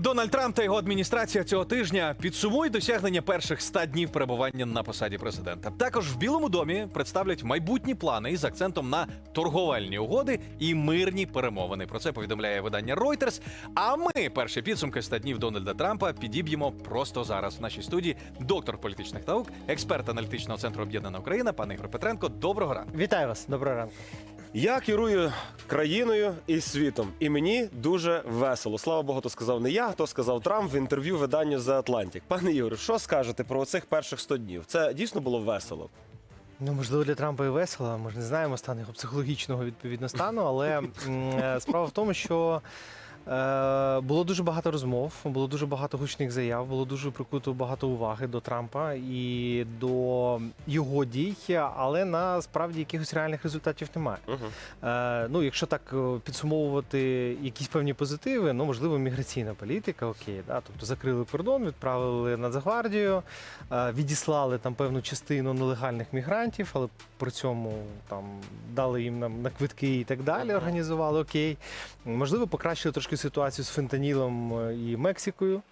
Дональд Трамп та його адміністрація цього тижня підсумують досягнення перших 100 днів перебування на посаді президента. Також в Білому домі представлять майбутні плани із акцентом на торговельні угоди і мирні перемовини. Про це повідомляє видання Reuters. А ми перші підсумки 100 днів Дональда Трампа підіб'ємо просто зараз в нашій студії. Доктор політичних наук, експерт аналітичного центру Об'єднана Україна, пан Ігор Петренко. Доброго ранку. Вітаю вас, доброго ранку. Я керую країною і світом, і мені дуже весело. Слава Богу, то сказав не я, то сказав Трамп в інтерв'ю виданню The Atlantic. Пане Ігорю, що скажете про цих перших 100 днів? Це дійсно було весело. Ну, можливо, для Трампа і весело. Ми ж не знаємо стан його психологічного відповідно стану, але е, справа в тому, що. Е, Було дуже багато розмов, було дуже багато гучних заяв, було дуже прикуто багато уваги до Трампа і до його дій, але насправді якихось реальних результатів немає. Угу. Ну, якщо так е, підсумовувати якісь певні позитиви, ну можливо, міграційна політика, окей, да, тобто закрили кордон, відправили Нацгвардію, відіслали там певну частину нелегальних мігрантів, але при цьому там дали їм нам на квитки і так далі, організували окей. Можливо, покращили трошки ситуацію з фентанілом е, і Мексикою.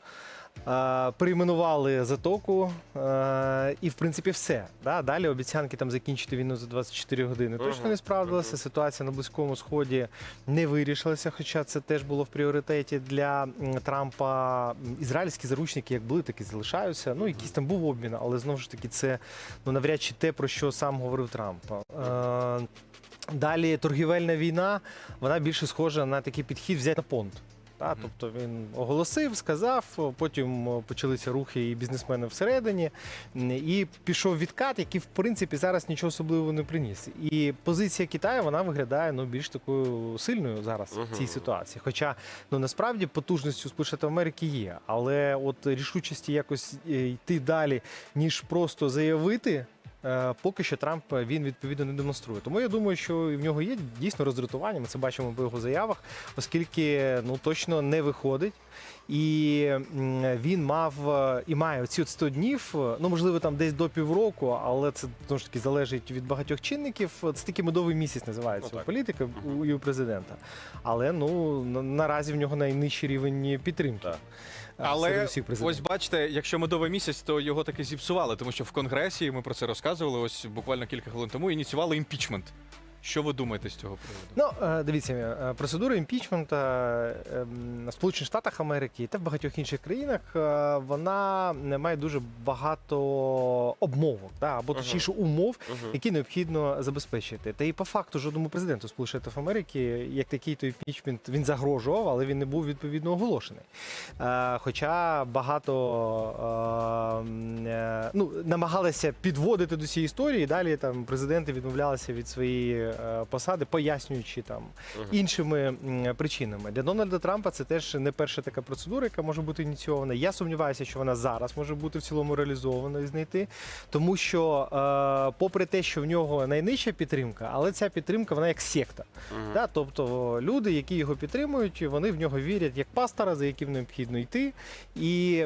Е, Перейменували затоку, е, і в принципі все. Да? Далі обіцянки там закінчити війну за 24 години точно не справдилися. мгм. Ситуація на Близькому Сході не вирішилася, хоча це теж було в пріоритеті для Трампа. Ізраїльські заручники як були, так і залишаються. Ну, якийсь там був обмін, але знову ж таки, це ну навряд чи те, про що сам говорив Трамп. Е, Далі торгівельна війна, вона більше схожа на такий підхід взяти на понт. Та, тобто він оголосив, сказав, потім почалися рухи і бізнесмени всередині, і пішов відкат, який в принципі зараз нічого особливого не приніс. І позиція Китаю вона виглядає ну більш такою сильною зараз в цій ситуації. Хоча ну насправді потужністю Сполучених Америки є, але от рішучості якось е, йти далі, ніж просто заявити. Е, Поки що Трамп е, він відповідно не демонструє. Тому я думаю, що в нього є дійсно роздратування. Ми це бачимо по його заявах, оскільки ну точно не виходить. І він мав е, і має оці от 100 днів, е, ну можливо, там десь до півроку, але це знову ж таки залежить від багатьох чинників. Це такий медовий місяць називається Ну, так. політика у, і у президента. Але ну на- наразі в нього найнижчий рівень підтримки. Так. е, Але ось бачите, якщо медовий місяць, то його таки зіпсували, тому що в конгресі ми про це розказували. Ось буквально кілька хвилин тому ініціювали імпічмент. Що ви думаєте з цього приводу? Ну, е, дивіться, е, процедура імпічмента ем, в Сполучених Штатах Америки та в багатьох інших країнах е, вона не має дуже багато обмовок, да, або точніше умов, які необхідно забезпечити. Та і по факту жодному президенту Сполучених Штатів Америки, як такий то імпічмент, він загрожував, але він не був відповідно оголошений. Хоча багато е, м, е, ну, намагалися підводити до цієї історії. Далі там президенти відмовлялися від своєї посади, пояснюючи там іншими причинами. Для Дональда Трампа це теж не перша така процедура, яка може бути ініційована. Я сумніваюся, що вона зараз може бути в цілому реалізована і знайти, тому що, е, попри те, що в нього найнижча підтримка, але ця підтримка вона як секта. Да, тобто люди, які його підтримують, вони в нього вірять як пастора, за яким необхідно йти. І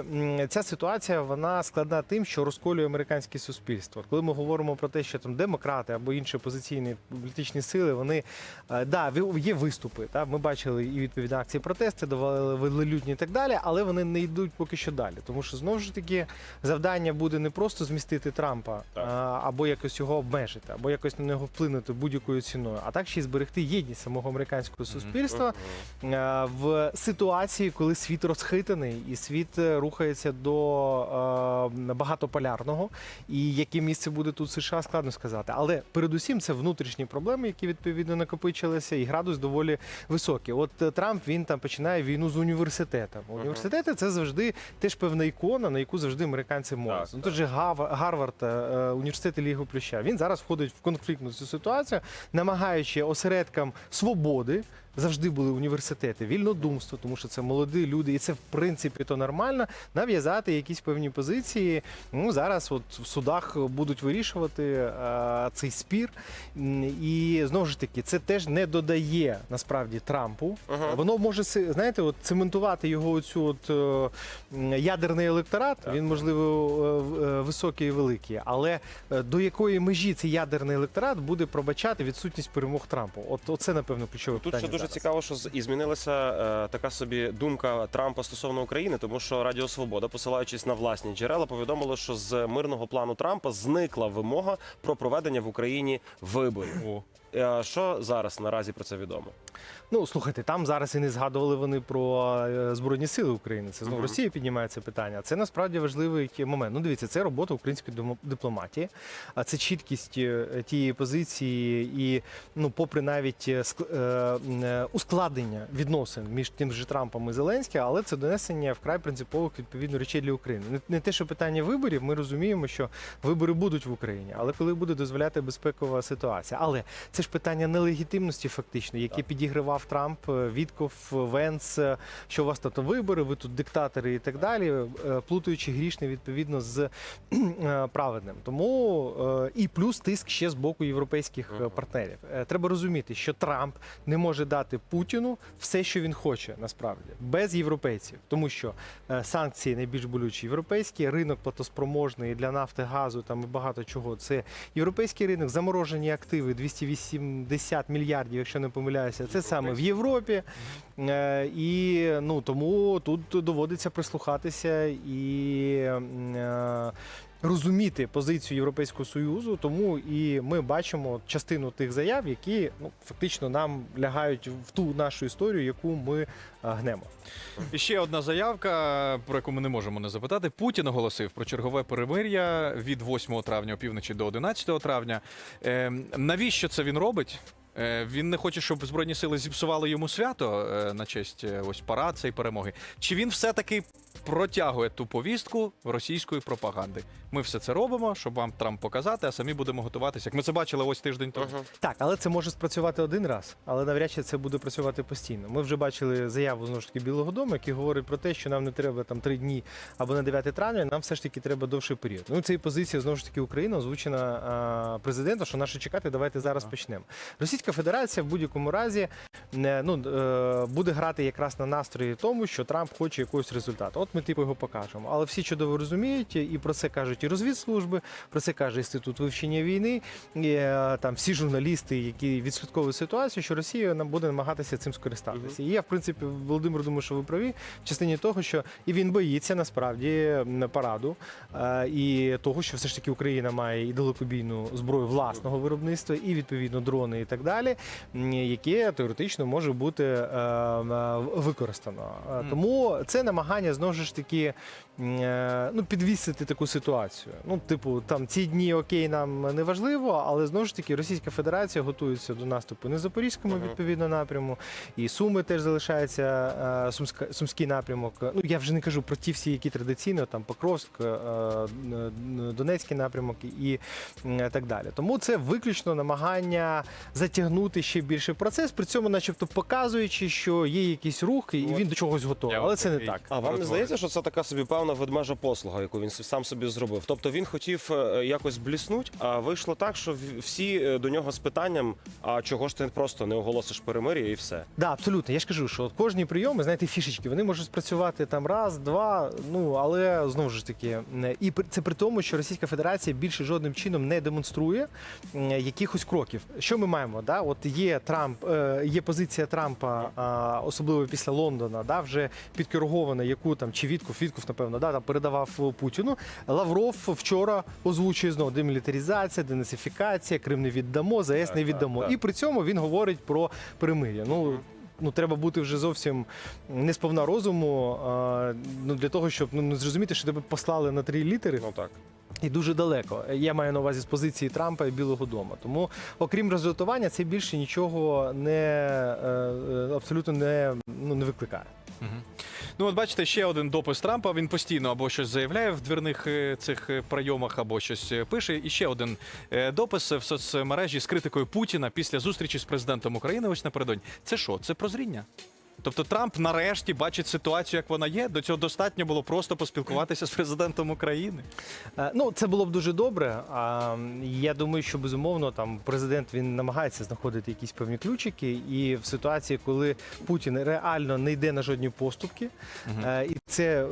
ця ситуація вона складна тим, що розколює американське суспільство. Коли ми говоримо про те, що там демократи або інші опозиційні політичні сили, вони е, да, є виступи. Та ми бачили і відповідні акції протести, давали велелюдні і так далі, але вони не йдуть поки що далі. Тому що знову ж таки завдання буде не просто змістити Трампа Так. а, або якось його обмежити, або якось на нього вплинути будь-якою ціною, а так ще й зберегти єдність самого американського суспільства е, в ситуації, коли світ розхитаний і світ е, рухається до е, багатополярного. І яке місце буде тут США, складно сказати. Але передусім це внутрішні проблеми, які відповідно накопичилися, і градус доволі високий. От е, Трамп він там починає війну з університетом. Університети це завжди теж певна ікона, на яку завжди американці молять. Ну, же Гарвард, е, е, університет Іллі Плюща. Він зараз входить в конфліктну цю ситуацію, намагаючи осередкам свободи. Завжди були університети, вільнодумство, тому що це молоді люди, і це в принципі то нормально. Нав'язати якісь певні позиції. Ну зараз, от в судах будуть вирішувати е, цей спір. І знову ж таки, це теж не додає насправді Трампу. Ага. Воно може знаєте, от цементувати його оцю от е, ядерний електорат. Так. Він можливо е, е, високий і великий, але до якої межі цей ядерний електорат буде пробачати відсутність перемог Трампу? От оце напевно ключове Тут питання. ще дуже дуже цікаво, що і змінилася е, така собі думка Трампа стосовно України, тому що Радіо Свобода, посилаючись на власні джерела, повідомило, що з мирного плану Трампа зникла вимога про проведення в Україні виборів. О. Е, Що зараз наразі про це відомо? Ну слухайте, там зараз і не згадували вони про е, збройні сили України. Це знову. Росія піднімає це питання. Це насправді важливий момент. Ну, дивіться, це робота української дипломатії, а це чіткість е, тієї позиції, і ну, попри навіть е, ск- ускладнення відносин між тим же Трампом і Зеленським, але це донесення вкрай принципових відповідно речей для України. Не, те, що питання виборів, ми розуміємо, що вибори будуть в Україні, але коли буде дозволяти безпекова ситуація. Але це ж питання нелегітимності, фактично, яке підігривав Трамп, е, Вітков, Венс, е, що у вас тут вибори, ви тут диктатори і так далі, е, плутаючи грішне відповідно з праведним. Тому і плюс тиск ще з боку європейських партнерів. Треба розуміти, що Трамп не може дати Путіну все, що він хоче, насправді, без європейців, тому що санкції найбільш болючі європейські, ринок платоспроможний для нафти, газу там і багато чого. Це європейський ринок, заморожені активи 280 мільярдів, якщо не помиляюся. Це саме в Європі. Е, І ну тому тут доводиться прислухатися і е, розуміти позицію Європейського союзу. Тому і ми бачимо частину тих заяв, які ну фактично нам лягають в ту нашу історію, яку ми е, гнемо. І ще одна заявка, про яку ми не можемо не запитати. Путін оголосив про чергове перемир'я від 8 травня опівночі до 11 травня. Е, навіщо це він робить? Е, Він не хоче, щоб збройні сили зіпсували йому свято е, на честь е, ось парад цієї перемоги. Чи він все-таки протягує ту повістку російської пропаганди? Ми все це робимо, щоб вам Трамп показати, а самі будемо готуватися. Як ми це бачили ось тиждень тому. Так, але це може спрацювати один раз, але навряд чи це буде працювати постійно. Ми вже бачили заяву знову ж таки Білого Дому, який говорить про те, що нам не треба там три дні або на 9 травня, нам все ж таки треба довший період. Ну це і позиція знову ж таки України озвучена а, президентом, що наше чекати, давайте зараз почнемо. Російська Федерація в будь-якому разі не ну е, буде грати якраз на настрої тому, що Трамп хоче якогось результату. От ми типу його покажемо. Але всі чудово розуміють, і про це кажуть і розвідслужби, про це каже інститут вивчення війни, і, е, там всі журналісти, які відслідковують ситуацію, що Росія нам буде намагатися цим скористатися. І я, в принципі, Володимир, думаю, що ви праві в частині того, що і він боїться насправді м, параду, е, і того, що все ж таки Україна має і далекобійну зброю власного виробництва, і відповідно дрони і так далі, м, яке теоретично може бути е, е, використано. Е, Тому це намагання знову ж таки ну, підвісити таку ситуацію. Ну, типу, там ці дні окей, нам не важливо, але знову ж таки Російська Федерація готується до наступу на Запорізькому відповідно напряму, і Суми теж залишається Сумська, Сумський напрямок. Ну я вже не кажу про ті всі, які традиційно там Покровськ, Донецький напрямок і так далі. Тому це виключно намагання затягнути ще більше процес, при цьому, начебто, показуючи, що є якийсь рух, і він до чогось готовий. Я Але це не такий. так. А вам не здається, що це така собі певна ведмежа послуга, яку він сам собі зробив? Тобто він хотів е, якось бліснуть, а вийшло так, що в- всі е, до нього з питанням: а чого ж ти просто не оголосиш перемир'я і все? Да, абсолютно. Я ж кажу, що от кожні прийоми, знаєте, фішечки, вони можуть спрацювати там раз, два. Ну але знову ж таки, не- і при- це при тому, що Російська Федерація більше жодним чином не демонструє м, якихось кроків. Що ми маємо? Да? От є Трамп, е, є позиція Трампа, особливо після Лондона, да, вже підкоригована, яку там чи Вітков, Вітков, напевно, да, там передавав Путіну. Лавров вчора озвучує знову демілітаризація, денацифікація, Крим не віддамо, ЗАЕС Так, не віддамо. І при цьому він говорить про перемир'я. Ну ну треба бути вже зовсім не сповна розуму. А, ну для того, щоб ну не зрозуміти, що тебе послали на три літери Ну так. І дуже далеко. Я маю на увазі з позиції Трампа і Білого Дому. Тому, окрім розвитування, це більше нічого не е, е, абсолютно не, ну, не викликає. Мгм. Ну, от бачите, ще один допис Трампа. Він постійно або щось заявляє в дверних е, цих прийомах, або щось пише. І ще один допис в соцмережі з критикою Путіна після зустрічі з президентом України. Ось напередодні. Це що? Це прозріння? Тобто Трамп нарешті бачить ситуацію, як вона є. До цього достатньо було просто поспілкуватися з президентом України. Е, Ну, це було б дуже добре. А я думаю, що безумовно там президент він намагається знаходити якісь певні ключики, і в ситуації, коли Путін реально не йде на жодні поступки, е, і це е,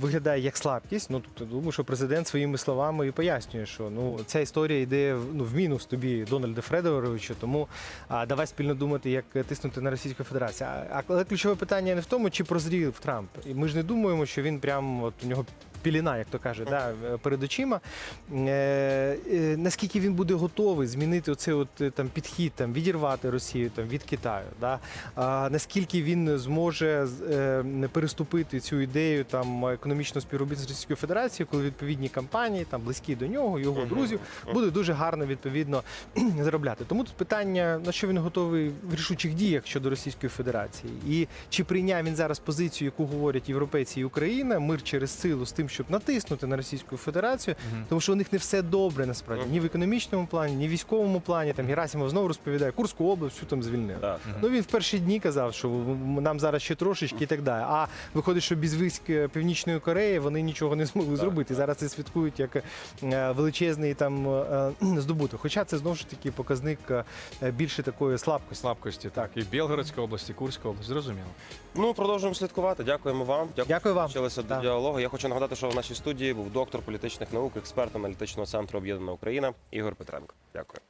виглядає як слабкість. Ну тобто, думаю, що президент своїми словами і пояснює, що ну ця історія йде в- ну, в мінус тобі, Дональде Фредеровичу. Тому а, давай спільно думати, як тиснути на Російську Федерацію. А- але ключове питання не в тому, чи прозрів Трамп. І ми ж не думаємо, що він прям от у нього. Піліна, як то каже, да, е, перед очима. Е, е, наскільки він буде готовий змінити оцей от е, там підхід, там відірвати Росію там від Китаю, да? а, наскільки він зможе з- е, переступити цю ідею там економічного співробітництва з Російською Федерацією, коли відповідні компанії, там близькі до нього, його Мгм. друзів, будуть дуже гарно відповідно заробляти. Тому тут питання, на що він готовий в рішучих діях щодо Російської Федерації, і чи прийняв він зараз позицію, яку говорять європейці і Україна, мир через силу з тим, щоб натиснути на Російську Федерацію, тому що у них не все добре насправді ні в економічному плані, ні в військовому плані. Там Герасимов знову розповідає Курську область, що там звільнили. Так. Ну він в перші дні казав, що нам зараз ще трошечки і так далі. А виходить, що без військ е, Північної Кореї вони нічого не змогли зробити. Зараз це святкують як е, величезний там е, здобуток. Хоча це знову ж таки показник е, більше такої слабкості. Слабкості, так. І Білгородська область, і Курська область, зрозуміло. Ну, продовжуємо слідкувати. Дякуємо вам. Дякую вам. Долучилися до діалогу. Я хочу нагадати, що в нашій студії був доктор політичних наук, експерт аналітичного центру Об'єднана Україна Ігор Петренко. Дякую.